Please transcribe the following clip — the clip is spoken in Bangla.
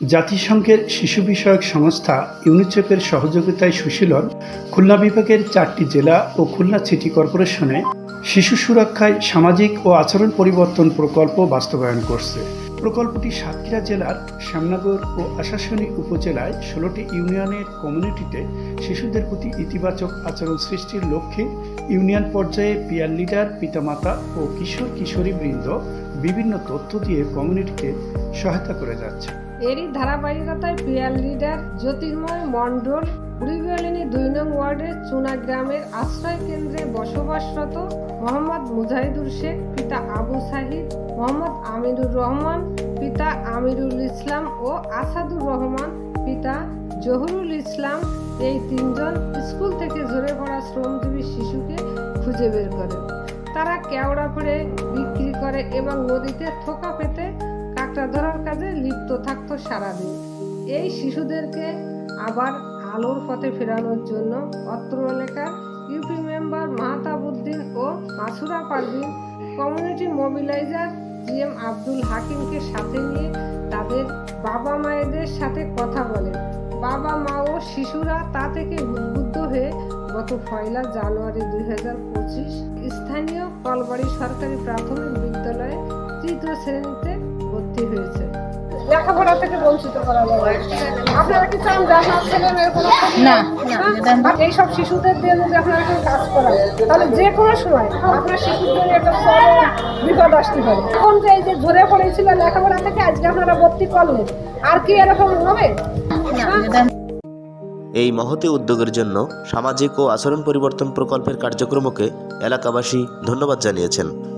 জাতিসংঘের শিশু বিষয়ক সংস্থা ইউনিসেফের সহযোগিতায় সুশীলন, খুলনা বিভাগের চারটি জেলা ও খুলনা সিটি কর্পোরেশনে শিশু সুরক্ষায় সামাজিক ও আচরণ পরিবর্তন প্রকল্প বাস্তবায়ন করছে। প্রকল্পটি সাতক্ষীরা জেলার শ্যামনগর ও আশাশুনি উপজেলায় ষোলোটি ইউনিয়নের কমিউনিটিতে শিশুদের প্রতি ইতিবাচক আচরণ সৃষ্টির লক্ষ্যে ইউনিয়ন পর্যায়ে পিয়ার লিডার, পিতামাতা ও কিশোর কিশোরী বৃন্দ বিভিন্ন তথ্য দিয়ে কমিউনিটিকে সহায়তা করে যাচ্ছে। এরই ধারাবাহিকতায় পিয়ার লিডার জ্যোতির্ময় মণ্ডল বুড়িবিয়ালিনী দুই নং ওয়ার্ডের চুনা গ্রামের আশ্রয় কেন্দ্রে বসবাসরত মোহাম্মদ মুজাহিদুর শেখ, পিতা আবু সাহিদ, মোহাম্মদ আমিরুর রহমান, পিতা আমিরুল ইসলাম ও আসাদুর রহমান, পিতা জহুরুল ইসলাম এই তিনজন স্কুল থেকে ঝরে পড়া শ্রমজীবী শিশুকে খুঁজে বের করেন তারা কেওড়া পড়ে বিক্রি করে এবং নদীতে থোকা পেতে কাঁকড়া ধরার কাজে লিপ্ত থাকতো সারাদিন। এই শিশুদেরকে আবার আলোর পথে ফেরানোর জন্য অত্র এলাকার ইউপি মেম্বার মাহতাবুদ্দিন ও Masura Parvin, community mobiliser G M Abdul হাকিমকে সাথে নিয়ে তাদের বাবা মায়েদের সাথে কথা বলেন বাবা মা ও শিশুরা তা থেকে উদ্বুদ্ধ হয়ে গত পয়লা জানুয়ারি দুই হাজার পঁচিশ স্থানীয় কলবাড়ি সরকারি প্রাথমিক বিদ্যালয়ে তৃতীয় শ্রেণীতে ভর্তি হয়েছে। লেখাপড়া থেকে বঞ্চিত করা যাবে আপনারা কি চান যে আপনার ছেলে মেয়ের কোনো না, হ্যাঁ? আমরা- এইসব শিশুদের দিয়ে যদি আপনারা কেউ কাজ করেন তাহলে যে কোনো সময় আপনার শিশুদের একটা চরম বিপদ আসতে পারে। এখন যে এই যে ঝরে পড়েছিল লেখাপড়া থেকে আজকে আপনারা ভর্তি করলেন। আর কি এরকম হবে? হ্যাঁ? এই মহতি উদ্যোগের জন্য সামাজিক ও আচরণ পরিবর্তন প্রকল্পের কার্যক্রমকে এলাকাবাসী ধন্যবাদ জানিয়েছেন।